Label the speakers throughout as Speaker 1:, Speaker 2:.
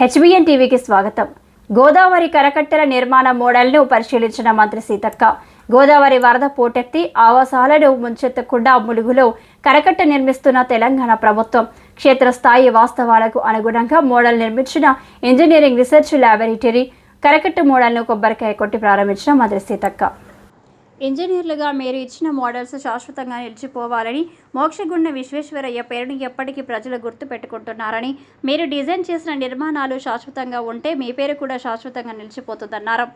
Speaker 1: HBN టీవీకి స్వాగతం. గోదావరి కరకట్టెల నిర్మాణ మోడల్ను పరిశీలించిన మంత్రి సీతక్క గోదావరి వరద పోటెత్తి ఆవాసాలను ముంచెత్తకుండా ములుగులో కరకట్ట నిర్మిస్తున్న తెలంగాణ ప్రభుత్వం క్షేత్రస్థాయి వాస్తవాలకు అనుగుణంగా మోడల్ నిర్మించిన ఇంజనీరింగ్ రీసెర్చ్ ల్యాబొరేటరీ కరకట్ట మోడల్ను కొబ్బరికాయ కొట్టి ప్రారంభించిన మంత్రి సీతక్క. ఇంజనీర్లుగా మీరు ఇచ్చిన మోడల్స్ శాశ్వతంగా నిలిచిపోవాలని మోక్షగుండ విశ్వేశ్వరయ్య పేరును ఎప్పటికీ ప్రజలు గుర్తు పెట్టుకుంటున్నారని మీరు డిజైన్ చేసిన నిర్మాణాలు శాశ్వతంగా ఉంటే మీ పేరు కూడా శాశ్వతంగా నిలిచిపోతుందన్నారు.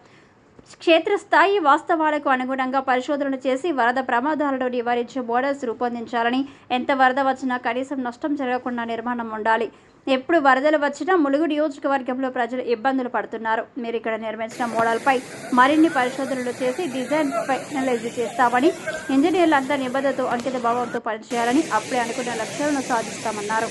Speaker 1: క్షేత్రస్థాయి వాస్తవాలకు అనుగుణంగా పరిశోధనలు చేసి వరద ప్రమాదాలను నివారించే మోడల్స్ రూపొందించాలని ఎంత వరద వచ్చినా కనీసం నష్టం జరగకుండా నిర్మాణం ఉండాలి. ఎప్పుడు వరదలు వచ్చినా ములుగు నియోజకవర్గంలో ప్రజలు ఇబ్బందులు పడుతున్నారు. మీరు ఇక్కడ నిర్మించిన మోడల్పై మరిన్ని పరిశోధనలు చేసి డిజైన్ ఫైనలైజ్ చేస్తామని ఇంజనీర్లంతా నిబద్ధతో అంకిత భావంతో పనిచేయాలని అప్పుడే అనుకున్న లక్ష్యాలను సాధిస్తామన్నారు.